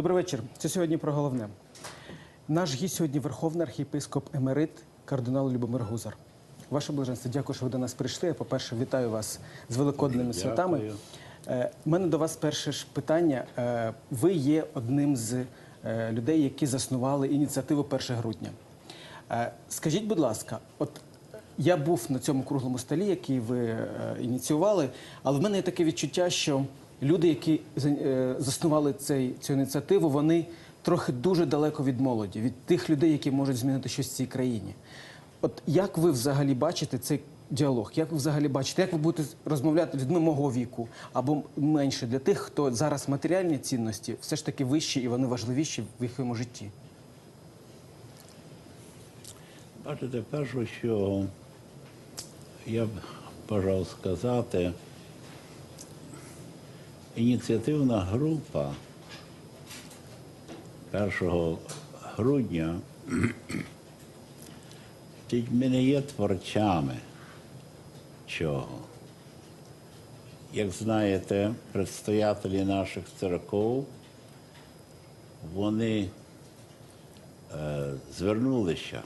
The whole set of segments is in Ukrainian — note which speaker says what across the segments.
Speaker 1: Добрий вечір. Це сьогодні про головне. Наш гість сьогодні Верховний архієпископ Емерит, кардинал Любомир Гузар. Ваше блаженство, дякую, що ви до нас прийшли. Я, по-перше, вітаю вас з великодними святами. Е, У мене до вас перше ж питання. Е, Ви є одним з е, людей, які заснували ініціативу 1 грудня. Е, Скажіть, будь ласка, от я був на цьому круглому столі, який ви е, ініціювали, але в мене є таке відчуття, що люди, які е, заснували цей, цю ініціативу, вони трохи дуже далеко від молоді, від тих людей, які можуть змінити щось в цій країні. От як ви взагалі бачите цей діалог? Як ви взагалі бачите, як ви будете розмовляти з людьми мого віку або менше для тих, хто зараз матеріальні цінності все ж таки вищі і вони важливіші в їхньому житті?
Speaker 2: Бачите, перше, що я б бажав сказати, ініціативна група 1 грудня, ми не є творцями чого. Як знаєте, предстоятелі наших церков, вони е, звернулися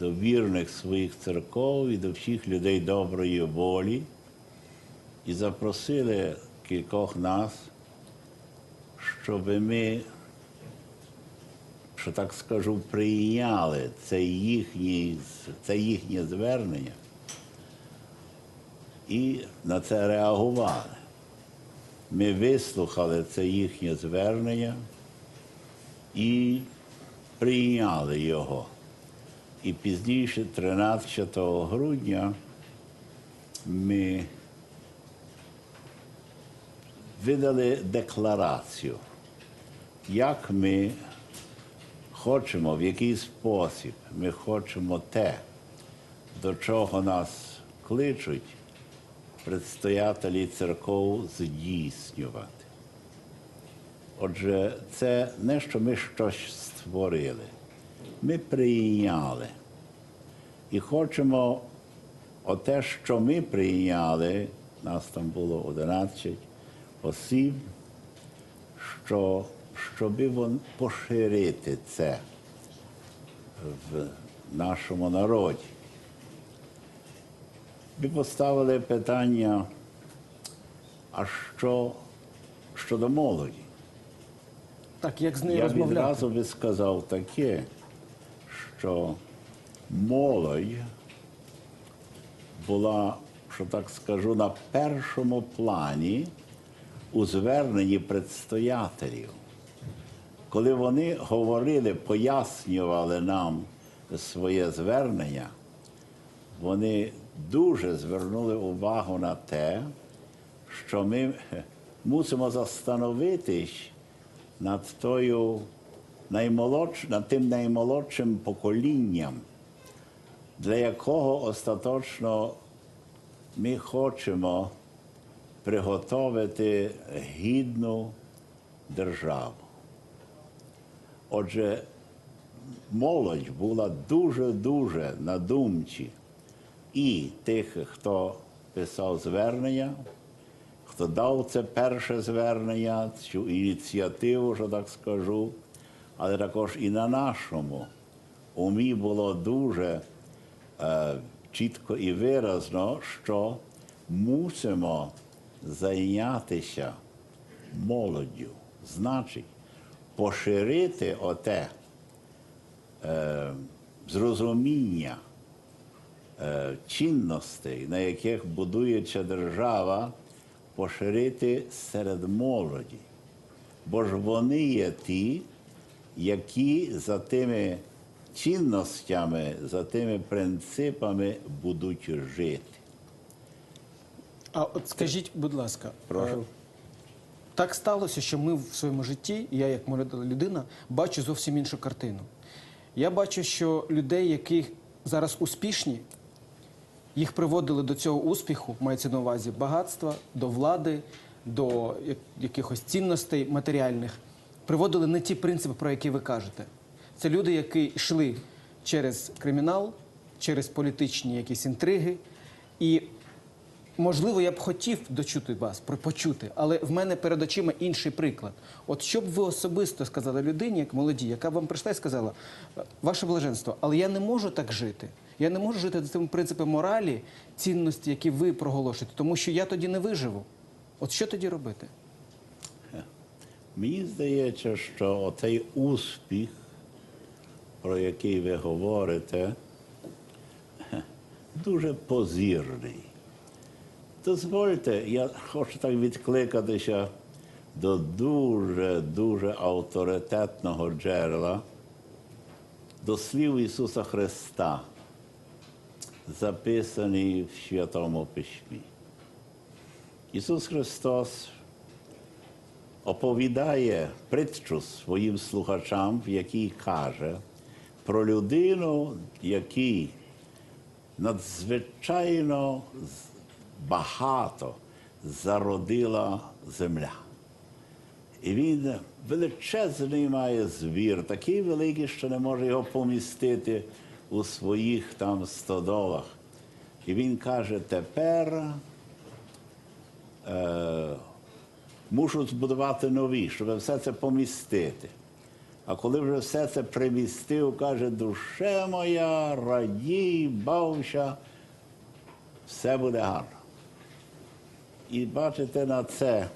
Speaker 2: до вірних своїх церков і до всіх людей доброї волі і запросили кількох нас, щоб ми, що так скажу, прийняли це, їхнє, це їхнє звернення і на це реагували. Ми вислухали це їхнє звернення і прийняли його. І пізніше, 13 грудня, ми видали декларацію, як ми хочемо, в який спосіб ми хочемо те, до чого нас кличуть предстоятелі церков здійснювати. Отже, це не що ми щось створили. Ми прийняли. І хочемо оте, що ми прийняли, нас там було 11 осіб, що, вон поширити це в нашому народі. Ми поставили питання, а що щодо молоді?
Speaker 1: Так, як з нею
Speaker 2: Я
Speaker 1: розмовляти?
Speaker 2: відразу би сказав таке, що молодь була, що так скажу, на першому плані у зверненні предстоятелів. Коли вони говорили, пояснювали нам своє звернення, вони дуже звернули увагу на те, що ми мусимо застановитись над тою наймолодш... над тим наймолодшим поколінням, для якого остаточно ми хочемо приготовити гідну державу. Отже, молодь була дуже-дуже на думці і тих, хто писав звернення, хто дав це перше звернення, цю ініціативу, що так скажу, але також і на нашому умі було дуже е, чітко і виразно, що мусимо зайнятися молоддю. Значить, поширити оте е, зрозуміння е, цінностей, на яких будується держава, поширити серед молоді. Бо ж вони є ті, які за тими цінностями, за тими принципами будуть жити.
Speaker 1: А от скажіть, будь ласка,
Speaker 2: Прошу.
Speaker 1: е, так сталося, що ми в своєму житті, я як молода людина, бачу зовсім іншу картину. Я бачу, що людей, які зараз успішні, їх приводили до цього успіху, мається на увазі багатства, до влади, до якихось цінностей матеріальних, приводили не ті принципи, про які ви кажете. Це люди, які йшли через кримінал, через політичні якісь інтриги. І можливо, я б хотів дочути вас, почути, але в мене перед очима інший приклад. От що б ви особисто сказали людині, як молоді, яка б вам прийшла і сказала, ваше блаженство, але я не можу так жити. Я не можу жити за цим принципом моралі, цінності, які ви проголошуєте, тому що я тоді не виживу. От що тоді робити?
Speaker 2: Мені здається, що оцей успіх, про який ви говорите, дуже позірний. Дозвольте, я хочу так відкликатися до дуже-дуже авторитетного джерела, до слів Ісуса Христа, записані в Святому Письмі. Ісус Христос оповідає притчу своїм слухачам, в якій каже про людину, якій надзвичайно багато зародила земля. І він величезний має звір, такий великий, що не може його помістити у своїх там стодолах. І він каже, тепер е, мушу збудувати нові, щоб все це помістити. А коли вже все це примістив, каже, душе моя, радій, бався, все буде гарно. І бачите на це,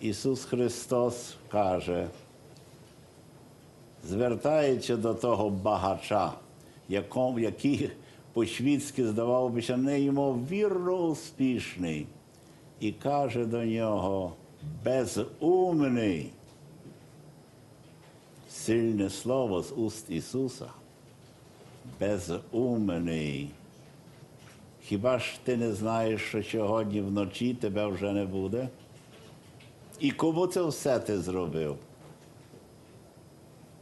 Speaker 2: Ісус Христос каже, звертаючи до того багача, якому, який по-світськи здавав би, що неймовірно успішний, і каже до нього безумний. Сильне слово з уст Ісуса. Безумний. Хіба ж ти не знаєш, що сьогодні вночі тебе вже не буде? І кому це все ти зробив?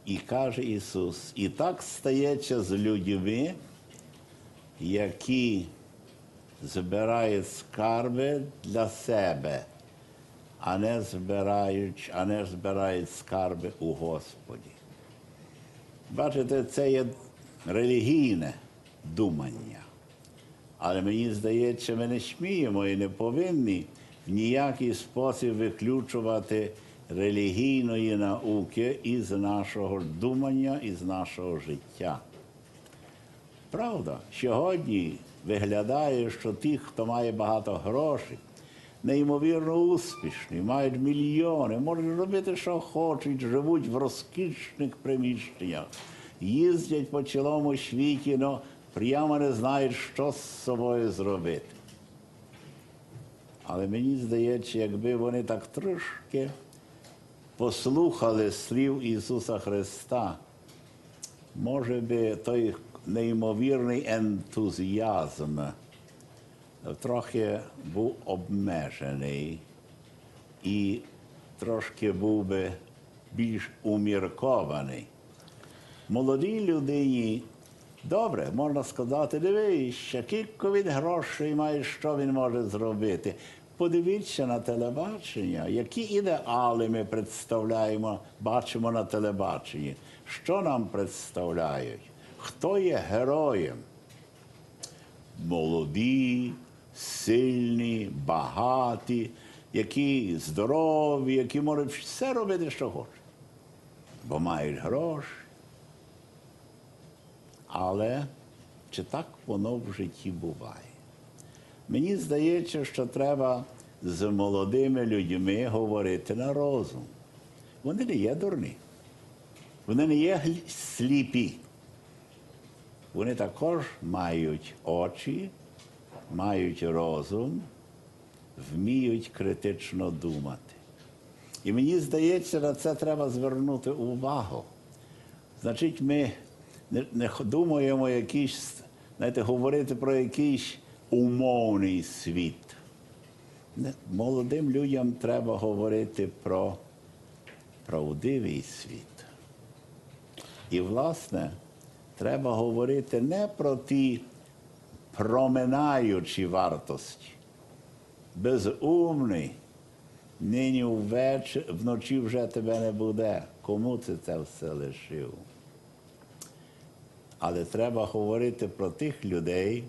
Speaker 2: І каже Ісус, і так стається з людьми, які збирають скарби для себе, а не збирають, а не збирають скарби у Господі. Бачите, це є релігійне думання. Але мені здається, ми не сміємо і не повинні в ніякий спосіб виключувати релігійної науки із нашого думання, із нашого життя. Правда, сьогодні виглядає, що ті, хто має багато грошей, неймовірно успішні, мають мільйони, можуть робити, що хочуть, живуть в розкішних приміщеннях, їздять по цілому світі, але прямо не знають, що з собою зробити. Але мені здається, якби вони так трошки послухали слів Ісуса Христа, може би той неймовірний ентузіазм трохи був обмежений і трошки був би більш уміркований. Молодій людині добре, можна сказати, дивись, скільки він грошей має, що він може зробити. Подивіться на телебачення, які ідеали ми представляємо, бачимо на телебаченні. Що нам представляють? Хто є героєм? Молоді, сильні, багаті, які здорові, які можуть все робити, що хочуть. Бо мають гроші. Але чи так воно в житті буває? Мені здається, що треба з молодими людьми говорити на розум. Вони не є дурні. Вони не є сліпі. Вони також мають очі, мають розум, вміють критично думати. І мені здається, на це треба звернути увагу. Значить, ми не, думаємо якийсь, знаєте, говорити про якийсь умовний світ. Молодим людям треба говорити про правдивий світ. І, власне, треба говорити не про ті проминаючі вартості. Безумний, нині ввечері, вночі вже тебе не буде. Кому ти це все лишив? Але треба говорити про тих людей,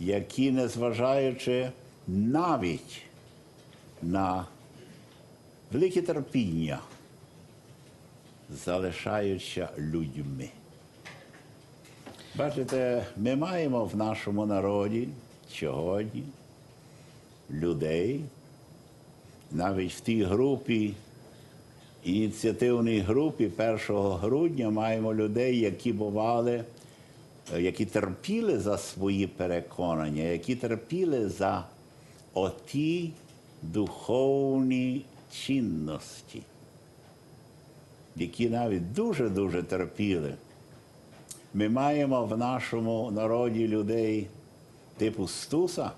Speaker 2: які, незважаючи навіть на велике терпіння, залишаються людьми. Бачите, ми маємо в нашому народі сьогодні людей, навіть в тій групі, ініціативній групі 1 грудня маємо людей, які бували, е, які терпіли за свої переконання, які терпіли за оті духовні цінності, які навіть дуже-дуже терпіли. Ми маємо в нашому народі людей типу Стуса.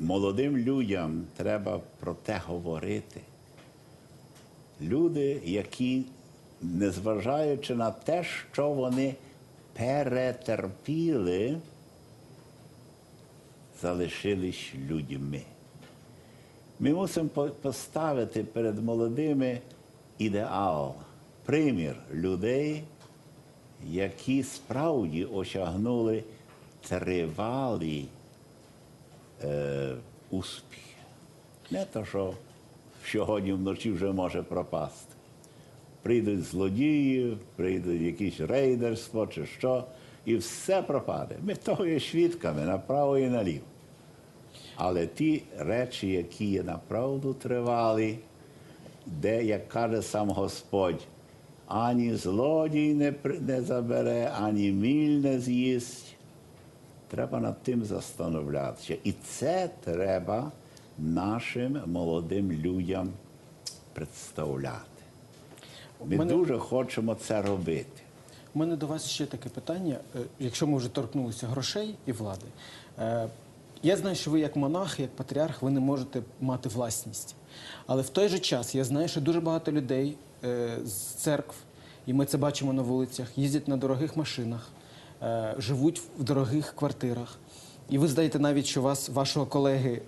Speaker 2: Молодим людям треба про те говорити. Люди, які, незважаючи на те, що вони перетерпіли, залишились людьми. Ми мусимо поставити перед молодими ідеал, примір людей, які справді осягнули тривалі е, успіх. Не то, що сьогодні вночі вже може пропасти. Прийдуть злодії, прийдуть якісь рейдерство чи що, і все пропаде. Ми того є свідками направо і наліво. Але ті речі, які є направду тривалі, де, як каже сам Господь, ані злодій не, не забере, ані міль не з'їсть. Треба над тим застановлятися. І це треба нашим молодим людям представляти. Ми
Speaker 1: Мене-
Speaker 2: дуже хочемо це робити.
Speaker 1: У мене до вас ще таке питання. Е, Якщо ми вже торкнулися грошей і влади, Е, я знаю, що ви як монах, як патріарх, ви не можете мати власність. Але в той же час я знаю, що дуже багато людей е, з церкв, і ми це бачимо на вулицях, їздять на дорогих машинах, живуть в дорогих квартирах. І ви знаєте навіть, що вас, вашого колеги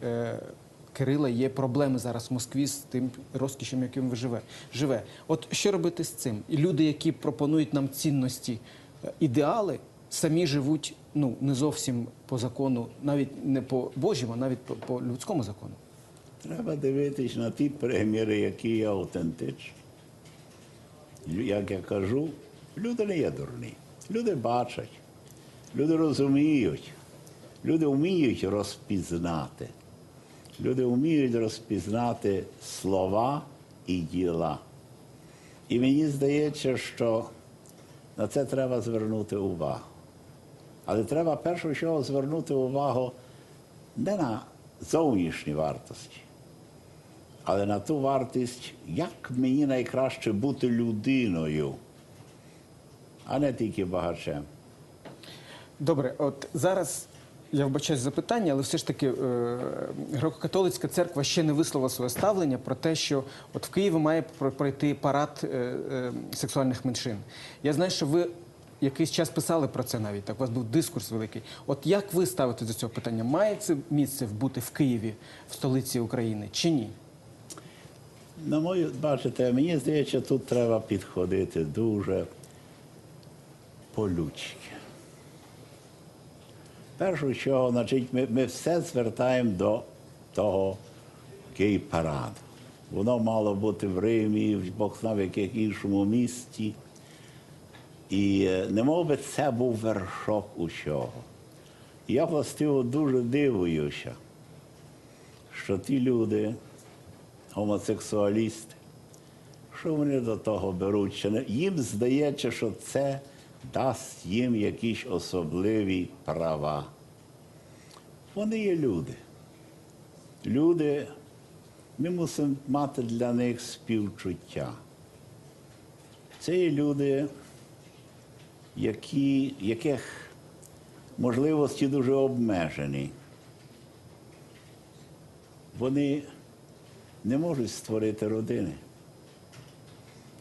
Speaker 1: Кирила, є проблеми зараз в Москві з тим розкішем, яким ви живе. живе. От що робити з цим? І люди, які пропонують нам цінності, е, ідеали, самі живуть ну, не зовсім по закону, навіть не по Божому, а навіть по, по людському закону.
Speaker 2: Треба дивитись на ті приміри, які є автентичні. Як я кажу, люди не є дурні. Люди бачать, люди розуміють, люди вміють розпізнати. Люди вміють розпізнати слова і діла. І мені здається, що на це треба звернути увагу. Але треба перше чого звернути увагу не на зовнішні вартості, але на ту вартість, як мені найкраще бути людиною, а не тільки багачем.
Speaker 1: Добре, от зараз я вбачаю запитання, але все ж таки е, греко-католицька церква ще не висловила своє ставлення про те, що от в Києві має пройти парад е, е, сексуальних меншин. Я знаю, що ви якийсь час писали про це навіть. Так, у вас був дискурс великий. От як ви ставите до цього питання? Має це місце бути в Києві, в столиці України, чи ні?
Speaker 2: На мою, бачите, мені здається, тут треба підходити дуже по-людськи. Першу чого, значить, ми, ми все звертаємо до того гей-параду. Воно мало бути в Римі, в Бог знав, яких іншому місті. І е, не мов би це був вершок усього. Я властиво дуже дивуюся, що ті люди, гомосексуалісти, що вони до того беруть? Їм здається, що це дасть їм якісь особливі права. Вони є люди. Люди, ми мусимо мати для них співчуття. Це є люди, які, яких можливості дуже обмежені. Вони не можуть створити родини.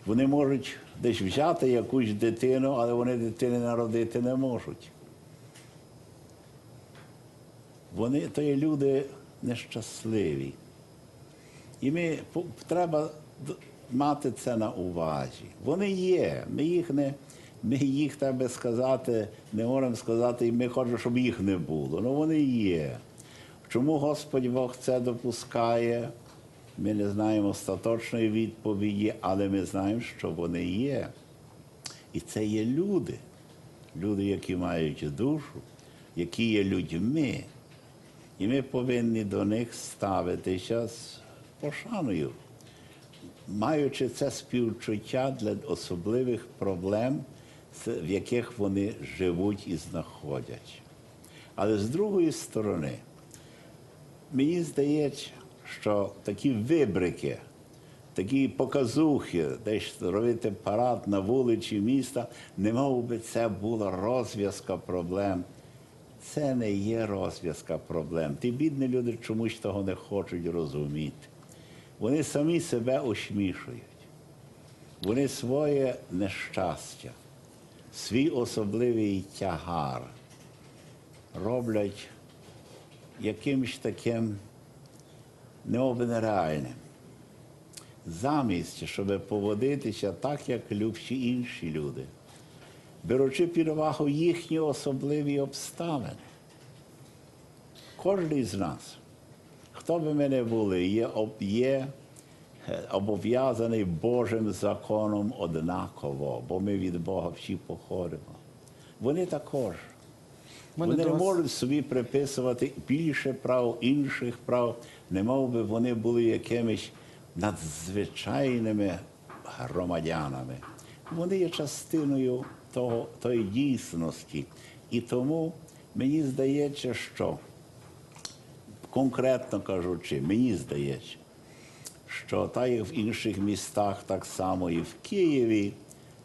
Speaker 2: Вони можуть десь взяти якусь дитину, але вони дитини народити не можуть. Вони то є люди нещасливі. І ми треба мати це на увазі. Вони є, ми їх не, Ми їх, так би сказати, не можемо сказати, і ми хочемо, щоб їх не було. Ну вони є. Чому Господь Бог це допускає? Ми не знаємо остаточної відповіді, але ми знаємо, що вони є. І це є люди. Люди, які мають душу, які є людьми. І ми повинні до них ставитися з пошаною, маючи це співчуття для особливих проблем, в яких вони живуть і знаходять. Але з другої сторони, мені здається, що такі вибрики, такі показухи, десь робити парад на вулиці міста, не мов би це була розв'язка проблем. Це не є розв'язка проблем. Ті бідні люди чомусь того не хочуть розуміти. Вони самі себе осмішують. Вони своє нещастя, свій особливий тягар роблять якимось таким немов нереальним. Замість, щоб поводитися так, як любші інші люди, беручи під увагу їхні особливі обставини. Кожен з нас, хто би ми не були, є, є е, обов'язаний Божим законом однаково, бо ми від Бога всі походимо. Вони також. Вони не
Speaker 1: вас-
Speaker 2: можуть собі приписувати більше прав, інших прав, не мов би вони були якимись надзвичайними громадянами. Вони є частиною того, тої дійсності. І тому мені здається, що конкретно кажучи, мені здається, що так як в інших містах, так само і в Києві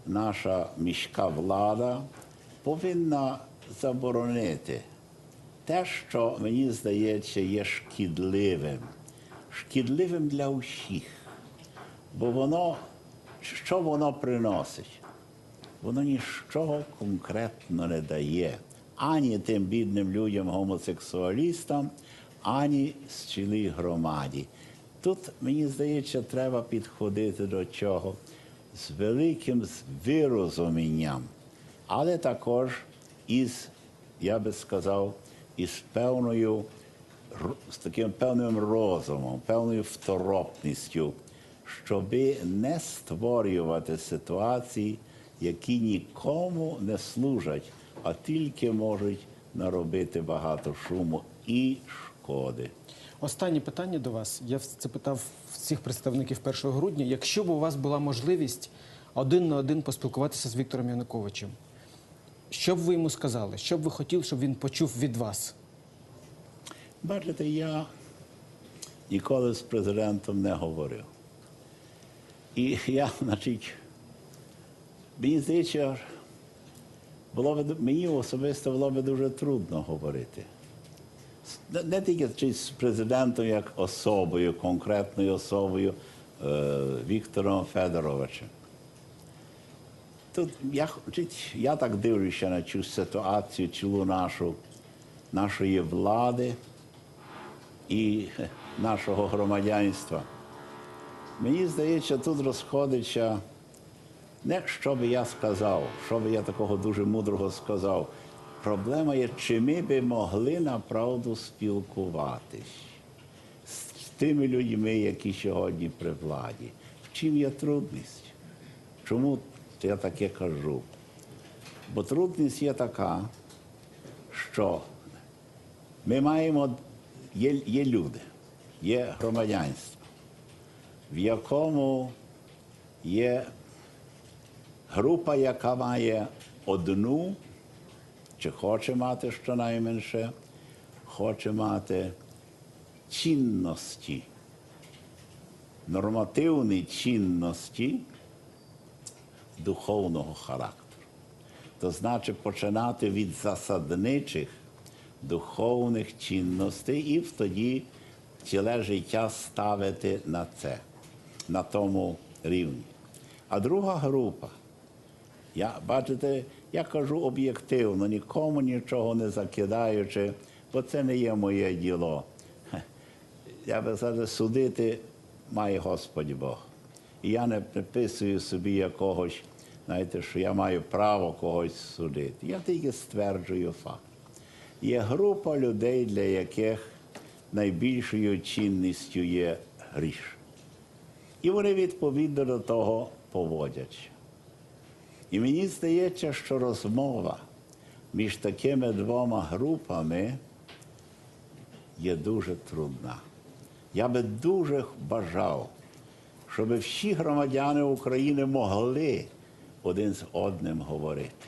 Speaker 2: наша міська влада повинна заборонити те, що мені здається є шкідливим, шкідливим для усіх. Бо воно, що воно приносить? Воно нічого конкретно не дає ані тим бідним людям, гомосексуалістам, ані цілій громаді. Тут, мені здається, треба підходити до цього з великим вирозумінням, але також із, я би сказав, із певною з таким певним розумом, певною второпністю, щоби не створювати ситуації, які нікому не служать, а тільки можуть наробити багато шуму і шкоди.
Speaker 1: Останнє питання до вас. Я це питав всіх представників 1 грудня. Якщо б у вас була можливість один на один поспілкуватися з Віктором Януковичем, що б ви йому сказали? Що б ви хотіли, щоб він почув від вас?
Speaker 2: Бачите, я ніколи з президентом не говорив. І я, значить, мені здається, було б, мені особисто було б дуже трудно говорити. Не, тільки з президентом як особою, конкретною особою е, Віктором Федоровичем. Тут я, я так дивлюся на цю ситуацію, цілу нашу, нашої влади і нашого громадянства. Мені здається, тут розходиться не що би я сказав, що би я такого дуже мудрого сказав. Проблема є, чи ми би могли направду спілкуватись з тими людьми, які сьогодні при владі. В чим є трудність? Чому я таке кажу? Бо трудність є така, що ми маємо, є, є люди, є громадянство, в якому є група, яка має одну, чи хоче мати щонайменше, хоче мати цінності, нормативні цінності духовного характеру. То значить починати від засадничих духовних цінностей і тоді ціле життя ставити на це, на тому рівні. А друга група, я, бачите, я кажу об'єктивно, нікому нічого не закидаючи, бо це не є моє діло. Я би сказав, судити має Господь Бог. І я не приписую собі якогось знаєте, що я маю право когось судити. Я тільки стверджую факт. Є група людей, для яких найбільшою чинністю є гріш. І вони відповідно до того поводяться. І мені здається, що розмова між такими двома групами є дуже трудна. Я би дуже бажав, щоб всі громадяни України могли один з одним говорити,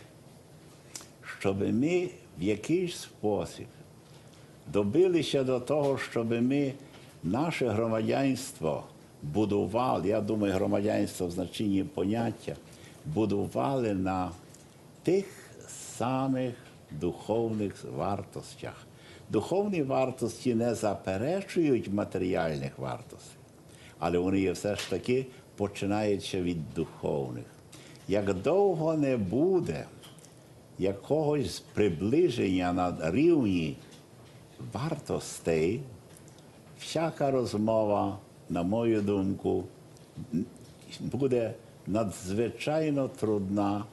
Speaker 2: щоб ми в якийсь спосіб добилися до того, щоб ми наше громадянство будували, я думаю, громадянство в значенні поняття, будували на тих самих духовних вартостях. Духовні вартості не заперечують матеріальних вартостей, але вони є все ж таки починаються від духовних. Як довго не буде якогось приближення на рівні вартостей, всяка розмова, на мою думку, буде надзвичайно трудна.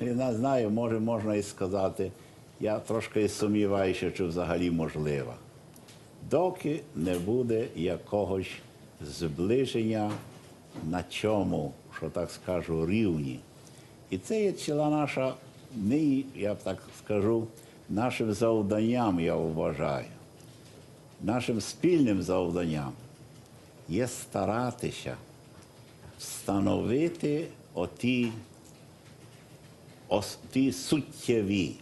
Speaker 2: Я не знаю, може можна і сказати, я трошки сумніваюся, чи взагалі можлива. Доки не буде якогось зближення на чому, що так скажу, рівні. І це є ціла наша, нині, я так скажу, нашим завданням, я вважаю, нашим спільним завданням є старатися встановити оті ос, ті суттєві,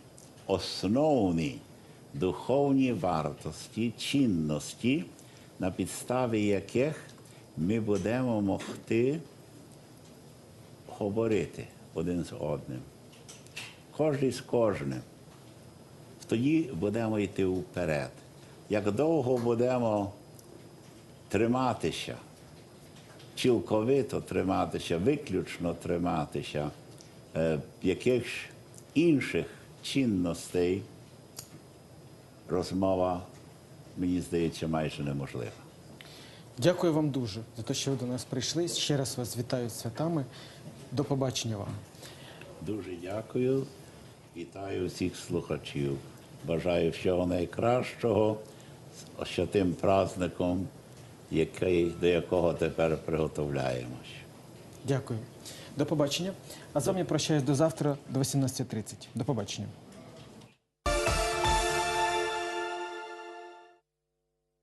Speaker 2: основні духовні вартості, чинності, на підставі яких ми будемо могти говорити один з одним. Кожний з кожним. Тоді будемо йти вперед. Як довго будемо триматися, цілковито триматися, виключно триматися е, якихось інших цінностей, розмова, мені здається, майже неможлива.
Speaker 1: Дякую вам дуже за те, що ви до нас прийшли. Ще раз вас вітаю з святами. До побачення вам.
Speaker 2: Дуже дякую. Вітаю всіх слухачів. Бажаю всього найкращого з ще тим праздником, який, до якого тепер приготовляємось.
Speaker 1: Дякую. До побачення. А з вами прощаюсь до завтра, до 18.30. До побачення.